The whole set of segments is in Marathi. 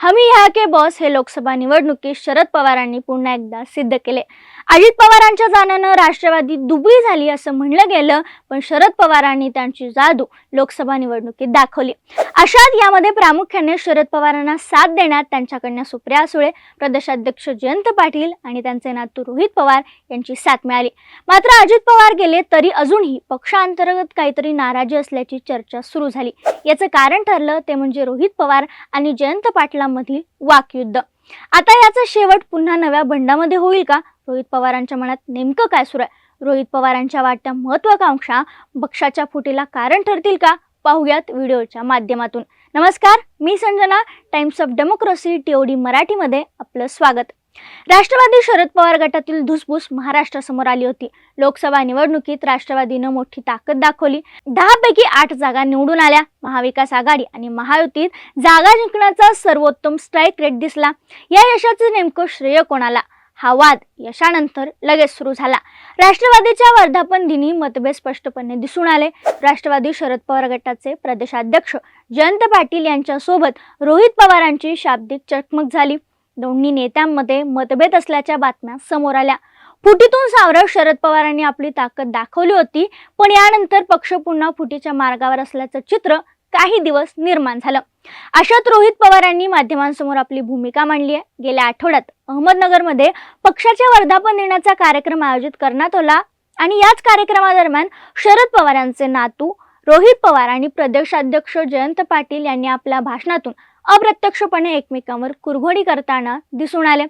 हमी ह्या के बॉस हे लोकसभा निवडणुकीत शरद पवारांनी पुन्हा एकदा सिद्ध केले. अजित पवारांच्या जाण्यानं राष्ट्रवादी दुबळी झाली असं म्हणलं गेलं पण शरद पवारांनी त्यांची जादू लोकसभा निवडणुकीत दाखवली. अशात यामध्ये प्रामुख्याने शरद पवारांना साथ देण्यात त्यांच्याकडनं सुप्रिया सुळे प्रदेशाध्यक्ष जयंत पाटील आणि त्यांचे नातू रोहित पवार यांची साथ मिळाली. मात्र अजित पवार गेले तरी अजूनही पक्षांतर्गत काहीतरी नाराजी असल्याची चर्चा सुरू झाली. याचं कारण ठरलं ते म्हणजे रोहित पवार आणि जयंत पाटला पाटलांमधील वाकयुद्ध. आता याचा शेवट पुन्हा नव्या बंडामध्ये होईल का? रोहित पवारांच्या मनात नेमकं काय सुरू आहे? रोहित पवारांच्या वाटत्या महत्वाकांक्षा पक्षाच्या फुटीला कारण ठरतील का? पाहूयात व्हिडिओच्या माध्यमातून. नमस्कार मी Sanjana. Times of Democracy TOD मराठीमध्ये आपलं स्वागत. राष्ट्रवादी शरद पवार गटातील धुसफूस महाराष्ट्रासमोर आली होती. लोकसभा निवडणुकीत राष्ट्रवादीनं मोठी ताकद दाखवली. दहा पैकी आठ जागा निवडून आल्या. महाविकास आघाडी आणि महायुतीत जागा जिंकण्याचा सर्वोत्तम स्ट्राईक रेट दिसला. या यशाचं नेमकं श्रेय कोणाला? हा वाद यशानंतर लगेच सुरू झाला. राष्ट्रवादीच्या वर्धापन दिनी मतभेद स्पष्टपणे दिसून आले. राष्ट्रवादी शरद पवार गटाचे प्रदेशाध्यक्ष जयंत पाटील यांच्यासोबत रोहित पवारांची शाब्दिक चकमक झाली. दोन्ही नेत्यांमध्ये मतभेद असल्याच्या बातम्या समोर आल्या. फुटीतून सावरत शरद पवारांनी आपली ताकद दाखवली होती पण यानंतर पक्ष पुन्हा फुटीच्या मार्गावर असल्याचं चित्र काही दिवस निर्माण झालं. अशात रोहित पवारांनी माध्यमांसमोर आपली भूमिका मांडली आहे. गेल्या आठवड्यात अहमदनगरमध्ये पक्षाच्या वर्धापन दिनाचा कार्यक्रम आयोजित करण्यात आला आणि याच कार्यक्रमादरम्यान शरद पवार यांचे नातू रोहित पवार आणि प्रदेशाध्यक्ष जयंत पाटील यांनी आपल्या भाषणातून अप्रत्यक्षपणे एकमेकांवर कुरघोडी करताना दिसून आले.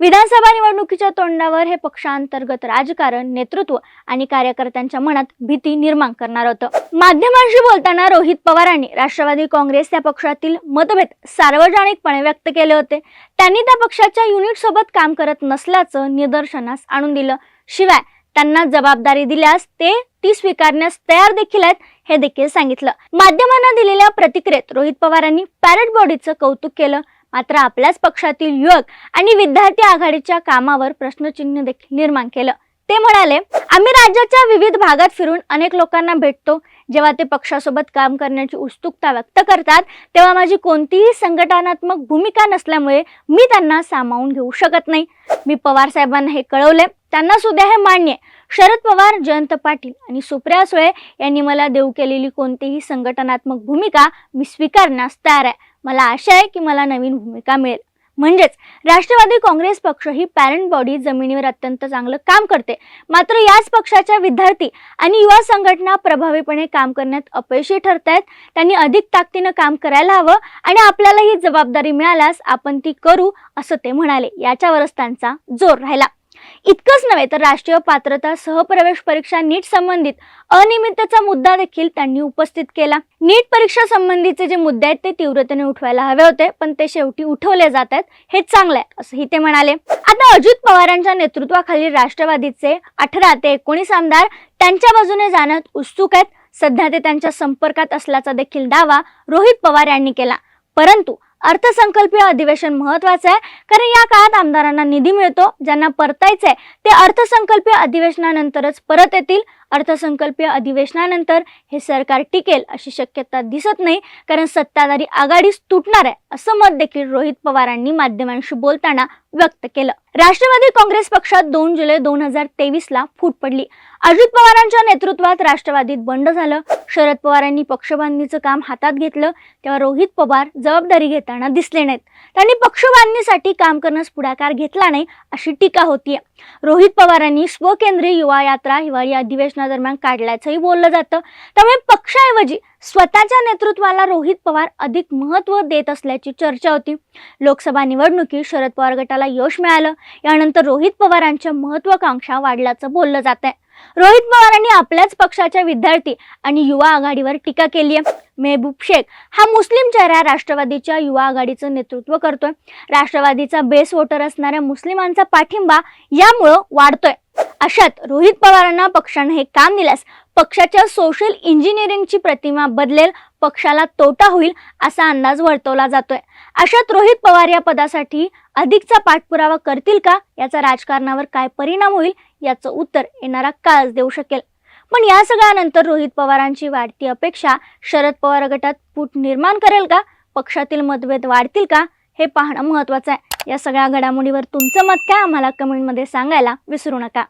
विधानसभा निवडणुकीच्या तोंडावर हे पक्षांतर्गत राजकारण नेतृत्व आणि कार्यकर्त्यांच्या मनात भीती निर्माण करणार होतं. माध्यमांशी बोलताना रोहित पवारांनी राष्ट्रवादी काँग्रेस या पक्षातील मतभेद सार्वजनिकपणे व्यक्त केले होते. त्यांनी त्या पक्षाच्या युनिट सोबत काम करत नसल्याचं निदर्शनास आणून दिलं. शिवाय त्यांना जबाबदारी दिल्यास ते ती स्वीकारण्यास तयार देखील आहेत. हे देखील सांगितलं. माध्यमांना दिलेल्या प्रतिक्रियेत रोहित पवारांनी पॅरेट बॉडीचं कौतुक केलं. मात्र आपल्याच पक्षातील युवक आणि विद्यार्थी आघाडीच्या कामावर प्रश्नचिन्ह देखील निर्माण केलं. ते म्हणाले आम्ही राज्याच्या विविध भागात फिरून अनेक लोकांना भेटतो. जेव्हा ते पक्षासोबत काम करण्याची उत्सुकता व्यक्त करतात तेव्हा माझी कोणतीही संघटनात्मक भूमिका नसल्यामुळे मी त्यांना सामावून घेऊ शकत नाही. मी पवार साहेबांना हे कळवले. त्यांना सुद्धा हे मान्य शरद पवार जयंत पाटील आणि सुप्रिया सुळे यांनी मला देऊ केलेली कोणतीही संघटनात्मक भूमिका मी स्वीकारण्यास तयार आहे. मला आशा आहे की मला नवीन भूमिका मिळेल. म्हणजेच राष्ट्रवादी काँग्रेस पक्ष ही पॅरेंट बॉडी जमिनीवर अत्यंत चांगलं काम करते. मात्र याच पक्षाच्या विद्यार्थी आणि युवा संघटना प्रभावीपणे काम करण्यात अपयशी ठरत आहेत त्यांनी अधिक ताकदीनं काम करायला हवं आणि आपल्याला ही जबाबदारी मिळाल्यास आपण ती करू असं ते म्हणाले. याच्यावरच त्यांचा जोर राहिला. इतकंच नव्हे तर राष्ट्रीय पात्रता सहप्रवेश परीक्षा नीट संबंधित अनियमिततेचा मुद्दा देखील त्यांनी उपस्थित केला. नीट परीक्षा संबंधीचे जे मुद्दे आहेत ते तीव्रतेने उठवायला हवे होते पण ते शेवटी उठवले जात आहेत. हे चांगलं आहे असंही ते म्हणाले. आता अजित पवारांच्या नेतृत्वाखाली राष्ट्रवादीचे अठरा ते एकोणीस आमदार त्यांच्या बाजूने जाण्यात उत्सुक आहेत. सध्या ते त्यांच्या संपर्कात असल्याचा देखील दावा रोहित पवार यांनी केला. परंतु अर्थसंकल्पीय अधिवेशन महत्वाचं आहे. कारण या काळात आमदारांना निधी मिळतो ज्यांना परतायचं आहे ते अर्थसंकल्पीय अधिवेशनानंतरच परत येतील. अर्थसंकल्पीय अधिवेशनानंतर हे सरकार टिकेल अशी शक्यता दिसत नाही कारण सत्ताधारी आघाडीच तुटणार आहे असं मत देखील रोहित पवारांनी माध्यमांशी बोलताना व्यक्त केलं. राष्ट्रवादी काँग्रेस पक्षात दोन जुलै दोन हजार तेवीस ला फूट पडली. अजित पवारांच्या नेतृत्वात राष्ट्रवादीत बंड झालं. शरद पवारांनी पक्षबांधणीचं काम हातात घेतलं तेव्हा रोहित पवार जबाबदारी घेताना दिसले नाहीत. त्यांनी पक्षबांधणीसाठी काम करण्यास पुढाकार घेतला नाही अशी टीका होतीये. रोहित पवारांनी स्वकेंद्रीय युवा यात्रा हिवाळी अधिवेशनादरम्यान काढल्याचंही बोललं जातं. त्यामुळे पक्षाऐवजी स्वतःच्या नेतृत्वाला रोहित पवार अधिक महत्त्व देत असल्याची चर्चा होती. लोकसभा निवडणुकीत शरद पवार गटाला यश मिळालं. यानंतर रोहित पवारांच्या महत्त्वाकांक्षा वाढल्याचं बोललं जात आहे रोहित पवारांनी आपल्याच पक्षाच्या विद्यार्थी आणि युवा आघाडीवर टीका केली आहे मेहबूब शेख हा मुस्लिम चेहरा राष्ट्रवादीच्या युवा आघाडीचं नेतृत्व करतोय. राष्ट्रवादीचा बेस वोटर असणाऱ्या मुस्लिमांचा पाठिंबा यामुळं वाढतोय. अशात रोहित पवारांना पक्षानं हे काम दिल्यास पक्षाच्या सोशल इंजिनिअरिंगची प्रतिमा बदलेल पक्षाला तोटा होईल असा अंदाज वर्तवला जातोय. अशात रोहित पवार या पदासाठी अधिकचा पाठपुरावा करतील का? याचा राजकारणावर काय परिणाम होईल? याचं उत्तर येणारा काळच देऊ शकेल. पण या सगळ्यानंतर रोहित पवारांची वाढती अपेक्षा शरद पवार गटात फूट निर्माण करेल का? पक्षातील मतभेद वाढतील का? हे पाहणं महत्त्वाचं आहे. या सगळ्या घडामोडीवर तुमचं मत काय? आम्हाला कमेंटमध्ये सांगायला विसरू नका.